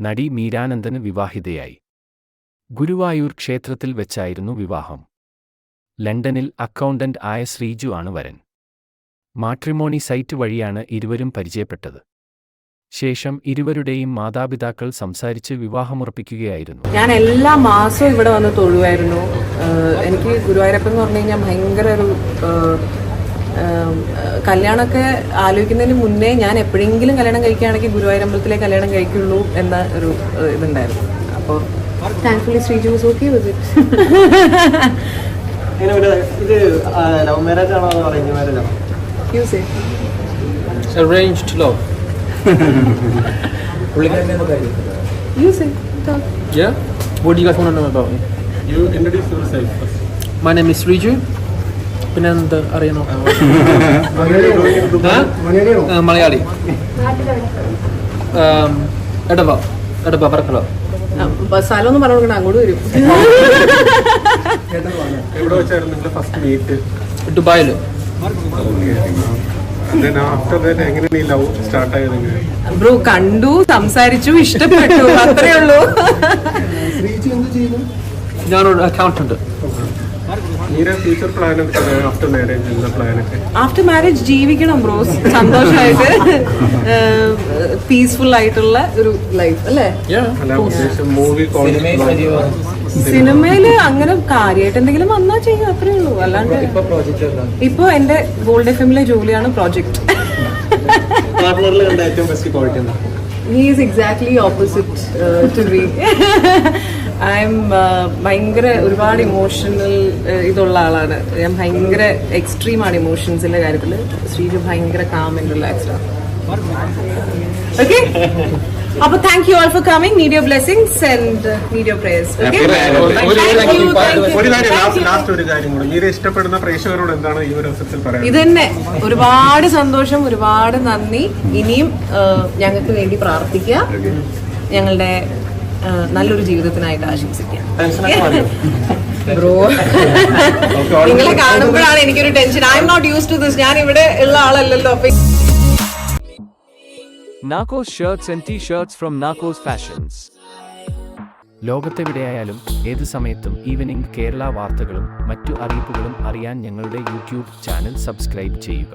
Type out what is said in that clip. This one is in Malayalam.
നടി മീരാനന്ദന് വിവാഹിതയായി. ഗുരുവായൂർ ക്ഷേത്രത്തിൽ വെച്ചായിരുന്നു വിവാഹം. ലണ്ടനിൽ അക്കൗണ്ടന്റ് ആയ ശ്രീജു ആണ് വരൻ. മാട്രിമോണി സൈറ്റ് വഴിയാണ് ഇരുവരും പരിചയപ്പെട്ടത്. ശേഷം ഇരുവരുടെയും മാതാപിതാക്കൾ സംസാരിച്ച് വിവാഹമുറപ്പിക്കുകയായിരുന്നു. ഞാൻ എല്ലാ മാസവും ഇവിടെ വന്ന് തൊഴുവായിരുന്നു. എനിക്ക് ഗുരുവായൂരപ്പൻ എന്ന് പറഞ്ഞു കഴിഞ്ഞാൽ ഭയങ്കര ഒരു കല്യാണമൊക്കെ ആലോചിക്കുന്നതിന് മുന്നേ ഞാൻ എപ്പോഴെങ്കിലും കല്യാണം കഴിക്കുകയാണെങ്കിൽ ഗുരുവായൂരമ്പലത്തിലെ കല്യാണം കഴിക്കുള്ളൂ എന്ന ഒരു ഇതുണ്ടായിരുന്നു അപ്പോൾ thankfully Sreeju was okay with arranged love. You say Yeah? What do you guys want to know about me? You introduce yourself first. My name is Riju. പിന്നെ എന്ത് അറിയണോ മലയാളി. Um, എടവ. എടവ വർക്കല സ്ഥലം പറഞ്ഞു കൊടുക്കണം അങ്ങോട്ട് വരും. എവിടെ വെച്ചായിരുന്നു നിങ്ങളുടെ ഫസ്റ്റ് മീറ്റ് ദുബായിൽ ബ്രോ കണ്ടു സംസാരിച്ചു ഇഷ്ടപ്പെട്ടു അത്രേ ഉള്ളൂ. ഞാനൊരു അക്കൗണ്ട് പ്ലാൻ ആഫ്റ്റർ മാരേജ് എന്താ പ്ലാനൊക്കെ ആഫ്റ്റർ മാരേജ് ജീവിക്കണം ബ്രോസ് സന്തോഷമായിട്ട് പീസ്ഫുൾ ആയിട്ടുള്ള ഒരു ലൈഫ് അല്ലേ? സിനിമയിൽ അങ്ങനെ കാര്യമായിട്ട് എന്തെങ്കിലും വന്നാ ചെയ്യും അത്രേ ഉള്ളൂ. അല്ലാണ്ട് ഇപ്പൊ എന്റെ ഗോൾഡ് എഫ് എമ്മിലെ ജോലിയാണ് പ്രോജക്ട് ഹീസ് കണ്ട ഏറ്റവും ബെസ്റ്റ് ക്വാളിറ്റി എന്താ? He is exactly opposite to me I'm ഭയങ്കര ഒരുപാട് ഇമോഷണൽ ഇതുള്ള ആളാണ്. ഞാൻ ഭയങ്കര എക്സ്ട്രീമാണ് ഇമോഷൻസിന്റെ കാര്യത്തിൽ ശ്രീജു ഭയങ്കര കാം ആൻഡ് റിലാക്സ്ഡ് ആണ് ഓക്കെ അപ്പൊ thank you all for coming need your blessings and need your prayers okay ഒരു കാര്യം ലാസ്റ്റ് ലാസ്റ്റ് ഒരു കാര്യം കൂടെ. മീര ഇഷ്ടപ്പെടുന്ന പ്രേക്ഷകരോട് എന്താണ് ഈ ഒരു അവസരത്തിൽ പറയാൻ ഇത് തന്നെ ഒരുപാട് സന്തോഷം ഒരുപാട് നന്ദി. ഇനിയും ഞങ്ങൾക്ക് വേണ്ടി പ്രാർത്ഥിക്കുക. ഞങ്ങളുടെ നല്ലൊരു ജീവിതത്തിനായിട്ട് ആശംസിക്കാം. ബ്രോ നിങ്ങളെ കാണുമ്പോഴാണ് എനിക്കൊരു tension. I'm not use to this ഞാൻ ഇവിടെ ഉള്ള ആളല്ലല്ലോ. അപ്പൊ Nakkos shirts and T shirts from Nakkos fashions ലോകത്തെവിടെയായാലും ഏത് സമയത്തും ഈവനിംഗ് കേരള വാർത്തകളും മറ്റു അറിയിപ്പുകളും അറിയാൻ ഞങ്ങളുടെ യൂട്യൂബ് ചാനൽ സബ്സ്ക്രൈബ് ചെയ്യുക.